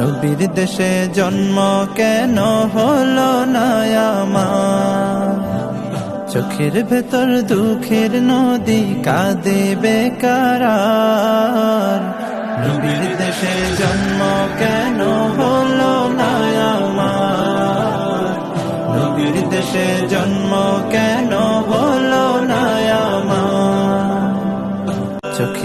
নবীর দেশে জন্ম কেন হলো না চোখের ভেতর দুঃখের নদী কাঁদে বেকার। নবীর দেশে জন্ম কেন হলো না